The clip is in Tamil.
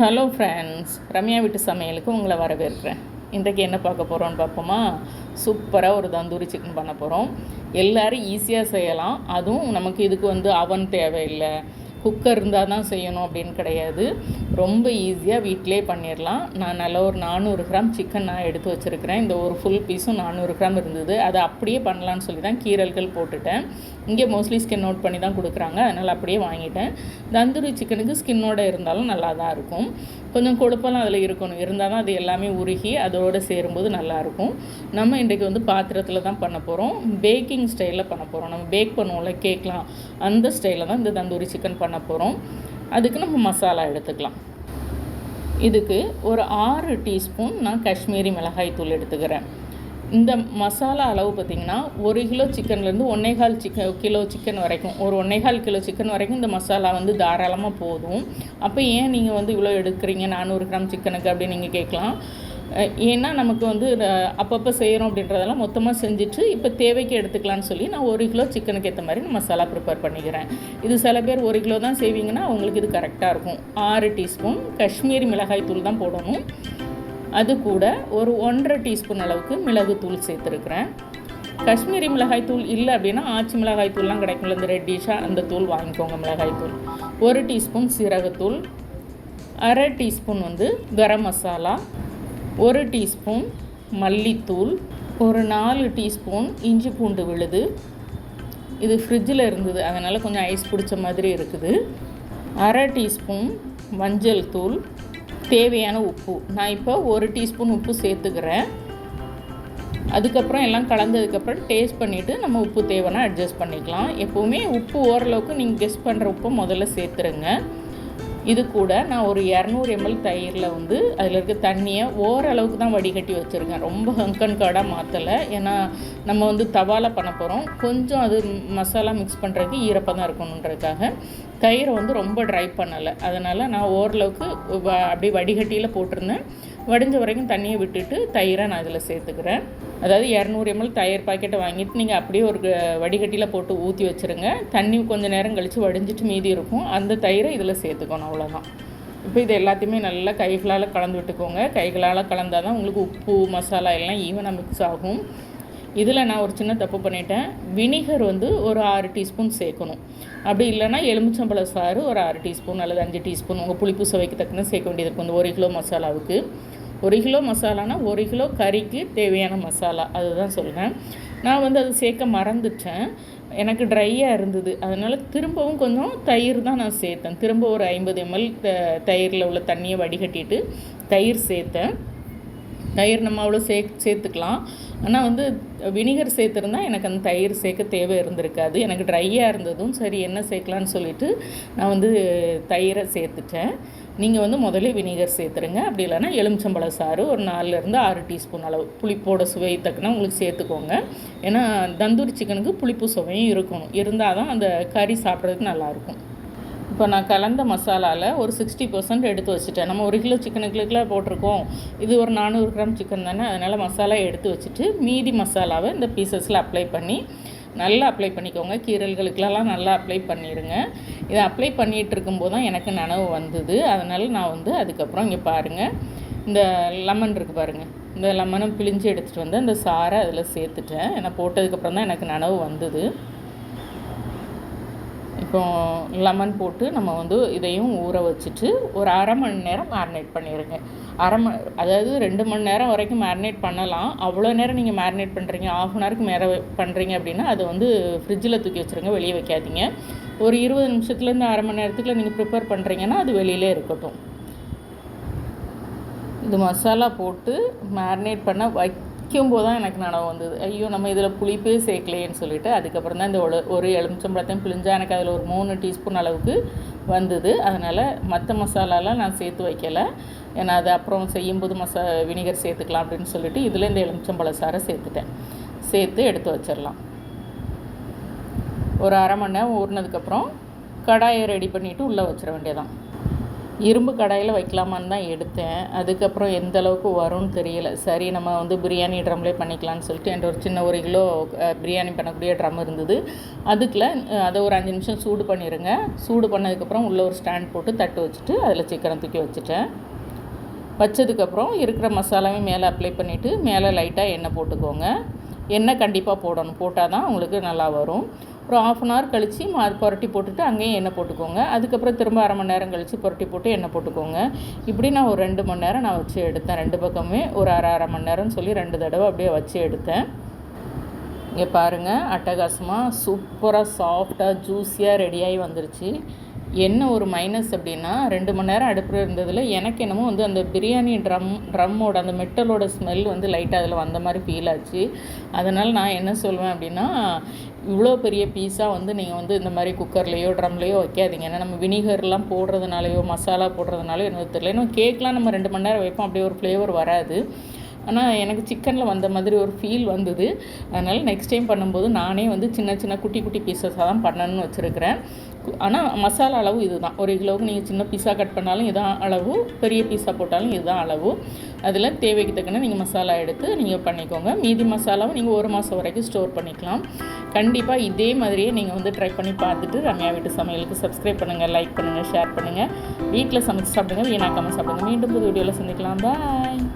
ஹலோ ஃப்ரெண்ட்ஸ் ரம்யா வீட்டு சமையலுக்கு உங்களை வரவேற்கிறேன். இன்றைக்கு என்ன பார்க்க போகிறோம்னு பார்ப்போமா? சூப்பராக ஒரு தந்தூரி சிக்கன் பண்ண போகிறோம் எல்லோரும் ஈஸியாக செய்யலாம். அதுவும் நமக்கு இதுக்கு வந்து அவன் தேவையில்லை. குக்கர் இருந்தால் தான் செய்யணும் அப்படின்னு கிடையாது. ரொம்ப ஈஸியாக வீட்டிலே பண்ணிடலாம் நான் நல்ல ஒரு நானூறு கிராம் சிக்கன் நான் எடுத்து வச்சுருக்கிறேன். இந்த ஒரு ஃபுல் பீஸும் நானூறு கிராம் இருந்தது. அதை அப்படியே பண்ணலான்னு சொல்லி தான் கீரல்கள் போட்டுட்டேன். இங்கே மோஸ்ட்லி ஸ்கின் அவுட் பண்ணி தான் கொடுக்குறாங்க. அதனால் அப்படியே வாங்கிட்டேன். தந்தூரி சிக்கனுக்கு ஸ்கின்னோட இருந்தாலும் நல்லா தான் இருக்கும். கொஞ்சம் கொழுப்பெல்லாம் அதில் இருக்கணும். இருந்தால் தான் அது எல்லாமே உருகி அதோடு சேரும்போது நல்லாயிருக்கும். நம்ம இன்றைக்கு வந்து பாத்திரத்தில் தான் பண்ண போகிறோம் பேக்கிங் ஸ்டைலில் பண்ண போகிறோம் நம்ம பேக் பண்ணுவோம்ல கேக்லாம் அந்த ஸ்டைலில் தான் இந்த தந்தூரி சிக்கன் பண்ண போகிறோம் அதுக்கு நம்ம மசாலா எடுத்துக்கலாம். இதுக்கு ஒரு ஆறு டீஸ்பூன் நான் காஷ்மீரி மிளகாய் தூள் எடுத்துக்கிறேன். இந்த மசாலா அளவு பார்த்திங்கன்னா ஒரு கிலோ சிக்கன்லேருந்து ஒன்னேகால் சிக்கன் கிலோ சிக்கன் வரைக்கும் ஒரு ஒன்னேகால் கிலோ சிக்கன் வரைக்கும் இந்த மசாலா வந்து தாராளமாக போதும். அப்போ ஏன் நீங்கள் வந்து இவ்வளோ எடுக்கிறீங்க? நானூறு கிராம் சிக்கனுக்கு அப்படின்னு நீங்கள் கேட்கலாம். ஏன்னா நமக்கு வந்து அப்பப்போ செய்கிறோம் அப்படின்றதெல்லாம் மொத்தமாக செஞ்சுட்டு இப்போ தேவைக்கு எடுத்துக்கலான்னு சொல்லி நான் ஒரு கிலோ சிக்கனுக்கு ஏற்ற மாதிரி மசாலா ப்ரிப்பேர் பண்ணிக்கிறேன். இது சில பேர் ஒரு கிலோ தான் செய்வீங்கன்னா அவங்களுக்கு இது கரெக்டாக இருக்கும். ஆறு டீஸ்பூன் காஷ்மீரி மிளகாய் தூள் தான் போடணும். அது கூட ஒரு ஒன்றரை டீஸ்பூன் அளவுக்கு மிளகுத்தூள் சேர்த்துருக்குறேன். காஷ்மீரி மிளகாய் தூள் இல்லை அப்படின்னா ஆச்சி மிளகாய் தூள்லாம் கிடைக்கும்ல இந்த ரெட்டிஷாக அந்த தூள் வாங்கிக்கோங்க மிளகாய் தூள். ஒரு டீஸ்பூன் சீரகத்தூள். அரை டீஸ்பூன் வந்து கரம் மசாலா. ஒரு டீஸ்பூன் மல்லித்தூள் ஒரு நாலு டீஸ்பூன் இஞ்சி பூண்டு விழுது. இது ஃப்ரிட்ஜில் இருந்தது அதனால் கொஞ்சம் ஐஸ் பிடிச்ச மாதிரி இருக்குது. அரை டீஸ்பூன் மஞ்சள் தூள் தேவையான உப்பு. நான் இப்போ ஒரு டீஸ்பூன் உப்பு சேர்த்துக்கிறேன். அதுக்கப்புறம் எல்லாம் கலந்ததுக்கப்புறம் டேஸ்ட் பண்ணிவிட்டு நம்ம உப்பு தேவைன்னா அட்ஜஸ்ட் பண்ணிக்கலாம். எப்போவுமே உப்பு ஓரளவுக்கு நீங்கள் கெஸ்ட் பண்ணுற உப்பை முதல்ல சேர்த்துருங்க. இது கூட நான் ஒரு இரநூறு எம்எல் தயிரில் வந்து அதில் இருக்க தண்ணியை ஓரளவுக்கு தான் வடிகட்டி வச்சுருக்கேன். ரொம்ப ஹங்கன் கார்டாக மாற்றலை ஏன்னா நம்ம வந்து தவால பண்ண போகிறோம் கொஞ்சம் அது மசாலா மிக்ஸ் பண்ணுறதுக்கு ஈரப்பாக தான் இருக்கணுன்றதுக்காக தயிரை வந்து ரொம்ப ட்ரை பண்ணலை. அதனால் நான் ஓரளவுக்கு வ வடிகட்டியில் போட்டிருந்தேன். வடிஞ்ச வரைக்கும் தண்ணியை விட்டுட்டு தயிரை நான் அதில் சேர்த்துக்கிறேன். அதாவது இரநூறு எம்எல் தயிர் பாக்கெட்டை வாங்கிட்டு நீங்கள் அப்படியே ஒரு வடிகட்டியில் போட்டு ஊற்றி வச்சுருங்க. தண்ணி கொஞ்சம் நேரம் கழித்து வடிஞ்சிட்டு மீதி இருக்கும். அந்த தயிரை இதில் சேர்த்துக்கணும் அவ்வளோதான் இப்போ இது எல்லாத்தையுமே நல்லா கைகளால் கலந்து விட்டுக்கோங்க. கைகளால் கலந்தால் தான் உங்களுக்கு உப்பு மசாலா எல்லாம் ஈவனாக மிக்ஸ் ஆகும். இதில் நான் ஒரு சின்ன தப்பு பண்ணிட்டேன். வினிகர் வந்து ஒரு ஆறு டீஸ்பூன் சேர்க்கணும். அப்படி இல்லைனா எலுமிச்சம்பழ சாறு ஒரு ஆறு டீஸ்பூன் அல்லது அஞ்சு டீஸ்பூன். உங்கள் புளிப்பு சுவைக்கு தக்கன சேர்க்க வேண்டியது இருக்கும் இந்த ஒரு கிலோ மசாலாவுக்கு. ஒரு கிலோ மசாலானா ஒரு கிலோ கறிக்கு தேவையான மசாலா அதுதான் சொல்கிறேன் நான் வந்து அது சேர்க்க மறந்துட்டேன். எனக்கு ட்ரையாக இருந்தது. அதனால் திரும்பவும் கொஞ்சம் தயிர் தான் நான் சேர்த்தேன். திரும்ப ஒரு ஐம்பது எம்எல் த தயிரில் உள்ள தண்ணியை வடிகட்டிட்டு தயிர் சேர்த்தேன். தயிர் நம்ம அவ்வளோ சே சேர்த்துக்கலாம். ஆனால் வந்து வினிகர் சேர்த்துருந்தா எனக்கு அந்த தயிர் சேர்க்க தேவை இருந்திருக்காது. எனக்கு ட்ரையாக இருந்ததும் சரி என்ன சேர்க்கலான்னு சொல்லிவிட்டு நான் வந்து தயிரை சேர்த்துட்டேன். நீங்கள் வந்து முதலே வினிகர் சேர்த்துருங்க. அப்படி இல்லைன்னா எலுமிச்சம்பழ சாறு ஒரு நாலுலேருந்து ஆறு டீஸ்பூன் அளவு. புளிப்போட சுவை தக்கன உங்களுக்கு சேர்த்துக்கோங்க. ஏன்னா தந்தூரி சிக்கனுக்கு புளிப்பு சுவையும் இருக்கணும். இருந்தால் தான் அந்த கறி சாப்பிட்றதுக்கு நல்லாயிருக்கும். இப்போ நான் கலந்த மசாலாவில் ஒரு சிக்ஸ்டி பர்சன்ட் எடுத்து வச்சுட்டேன். நம்ம ஒரு கிலோ சிக்கனுக்குலாம் போட்டிருக்கோம். இது ஒரு நானூறு கிராம் சிக்கன் தானே? அதனால் மசாலா எடுத்து வச்சுட்டு மீதி மசாலாவை இந்த பீசஸில் அப்ளை பண்ணி நல்லா அப்ளை பண்ணிக்கோங்க. கீரல்களுக்கெல்லாம் நல்லா அப்ளை பண்ணிடுங்க இதை அப்ளை பண்ணிகிட்டு இருக்கும்போது தான் எனக்கு நனவு வந்தது. அதனால் நான் வந்து அதுக்கப்புறம் இங்கே பாருங்கள் இந்த லெமன் இருக்குது பாருங்கள் இந்த லெமனை பிழிஞ்சு எடுத்துகிட்டு வந்து அந்த சாரை அதில் சேர்த்துட்டேன். ஏன்னா போட்டதுக்கப்புறம் தான் எனக்கு நனவு வந்தது. இப்போ லெமன் போட்டு நம்ம வந்து இதையும் ஊற வச்சுட்டு ஒரு அரை மணி நேரம் மேரினேட் பண்ணிடுங்க அரை மணி அதாவது ரெண்டு மணி நேரம் வரைக்கும் மேரினேட் பண்ணலாம். அவ்வளோ நேரம் நீங்கள் மேரினேட் பண்ணுறீங்க ஆஃப் அன் ஹவருக்கு மேலே பண்ணுறீங்க அப்படின்னா அதை வந்து ஃப்ரிட்ஜில் தூக்கி வச்சுருங்க. வெளியே வைக்காதீங்க. ஒரு இருபது நிமிஷத்துலேருந்து அரை மணி நேரத்துக்குள்ள நீங்கள் ப்ரிப்பேர் பண்ணுறீங்கன்னா அது வெளியிலே இருக்கட்டும். இது மசாலா போட்டு மேரினேட் பண்ண வை வைக்கும்போது தான் எனக்கு நனவு வந்தது. ஐயோ நம்ம இதில் புளிப்பே சேர்க்கலையேன்னு சொல்லிவிட்டு அதுக்கப்புறம் தான் இந்த ஒரு ஒரு எலுமிச்சம்பழத்தையும் பிழிஞ்சால் எனக்கு அதில் ஒரு மூணு டீஸ்பூன் அளவுக்கு வந்தது. அதனால் மற்ற மசாலாலாம் நான் சேர்த்து வைக்கலை. ஏன்னா அது அப்புறம் செய்யும்போது மசா வினிகர் சேர்த்துக்கலாம் அப்படின்னு சொல்லிட்டு இதில் இந்த எலுமிச்சம்பழ சாரை சேர்த்துட்டேன். சேர்த்து எடுத்து வச்சிடலாம். ஒரு அரை மணி நேரம் ஊறினதுக்கப்புறம் கடாயை ரெடி பண்ணிவிட்டு உள்ளே வச்சிட வேண்டியதான் இரும்பு கடாயில் வைக்கலாமான்னு தான் எடுத்தேன். அதுக்கப்புறம் எந்த அளவுக்கு வரும்னு தெரியல. சரி நம்ம வந்து பிரியாணி ட்ரம்லே பண்ணிக்கலாம்னு சொல்லிட்டு என்கிட்ட ஒரு சின்ன ஒரு கிலோ பிரியாணி பண்ணக்கூடிய ட்ரம் இருந்தது. அதுக்குள்ள அதை ஒரு அஞ்சு நிமிஷம் சூடு பண்ணிடுங்க சூடு பண்ணதுக்கப்புறம் உள்ளே ஒரு ஸ்டாண்ட் போட்டு தட்டு வச்சுட்டு அதில் சிக்கனம் தூக்கி வச்சுட்டேன். வச்சதுக்கப்புறம் இருக்கிற மசாலாவையும் மேலே அப்ளை பண்ணிவிட்டு மேலே லைட்டாக எண்ணெய் போட்டுக்கோங்க. எண்ணெய் கண்டிப்பாக போடணும். போட்டால் தான் உங்களுக்கு நல்லா வரும். ஒரு ஆஃப் அன் ஹவர் கழித்து மா புரட்டி போட்டுட்டு அங்கேயும் எண்ணெய் போட்டுக்கோங்க. அதுக்கப்புறம் திரும்ப அரை மணி நேரம் கழித்து புரட்டி போட்டு எண்ணெய் போட்டுக்கோங்க. இப்படி நான் ஒரு ரெண்டு மணி நேரம் நான் வச்சு எடுத்தேன். ரெண்டு பக்கமே ஒரு அரை அரை மணி நேரம்னு சொல்லி ரெண்டு தடவை அப்படியே வச்சு எடுத்தேன். இங்கே பாருங்கள் அட்டகாசமாக சூப்பராக சாஃப்டாக ஜூஸியாக ரெடியாகி வந்துருச்சு. என்ன ஒரு மைனஸ் அப்படின்னா ரெண்டு மணி நேரம் அடுப்பில் இருந்ததில் எனக்கு என்னமோ வந்து அந்த பிரியாணி ட்ரம் ட்ரம்மோட அந்த மெட்டலோட ஸ்மெல் வந்து லைட்டாக அதில் வந்த மாதிரி ஃபீல் ஆச்சு. அதனால் நான் என்ன சொல்வேன் அப்படின்னா இவ்வளோ பெரிய பீஸாக வந்து நீங்கள் வந்து இந்த மாதிரி குக்கர்லேயோ ட்ரம்லேயோ வைக்காதீங்க. ஏன்னா நம்ம வினிகர்லாம் போடுறதுனாலையோ மசாலா போடுறதுனாலையோ என்னது தெரியல. இன்னும் கேக்லாம் நம்ம ரெண்டு மணி நேரம் வைப்போம். அப்படியே ஒரு ஃப்ளேவர் வராது. ஆனால் எனக்கு சிக்கனில் வந்த மாதிரி ஒரு ஃபீல் வந்தது. அதனால் நெக்ஸ்ட் டைம் பண்ணும்போது நானே வந்து சின்ன சின்ன குட்டி குட்டி பீசஸாக தான் பண்ணணும்னு வச்சுருக்கிறேன். ஆனால் மசாலா அளவு இதுதான். ஒரு கிலோவுக்கு நீங்கள் சின்ன பீஸா கட் பண்ணாலும் இதுதான் அளவு. பெரிய பீஸா போட்டாலும் இதுதான் அளவு. அதில் தேவைக்கு தக்கன நீங்கள் மசாலா எடுத்து நீங்கள் பண்ணிக்கோங்க. மீதி மசாலாவும் நீங்கள் ஒரு மாதம் வரைக்கும் ஸ்டோர் பண்ணிக்கலாம். கண்டிப்பாக இதே மாதிரியே நீங்கள் வந்து ட்ரை பண்ணி பார்த்துட்டு ரம்யா வீட்டு சமையலுக்கு சப்ஸ்கிரைப் பண்ணுங்கள் லைக் பண்ணுங்கள் ஷேர் பண்ணுங்கள் வீட்டில் சமைச்சு சாப்பிடுங்க வீணாக்காமல் சாப்பிடுங்க. மீண்டும் புது வீடியோவில் சந்திக்கலாம். பாய்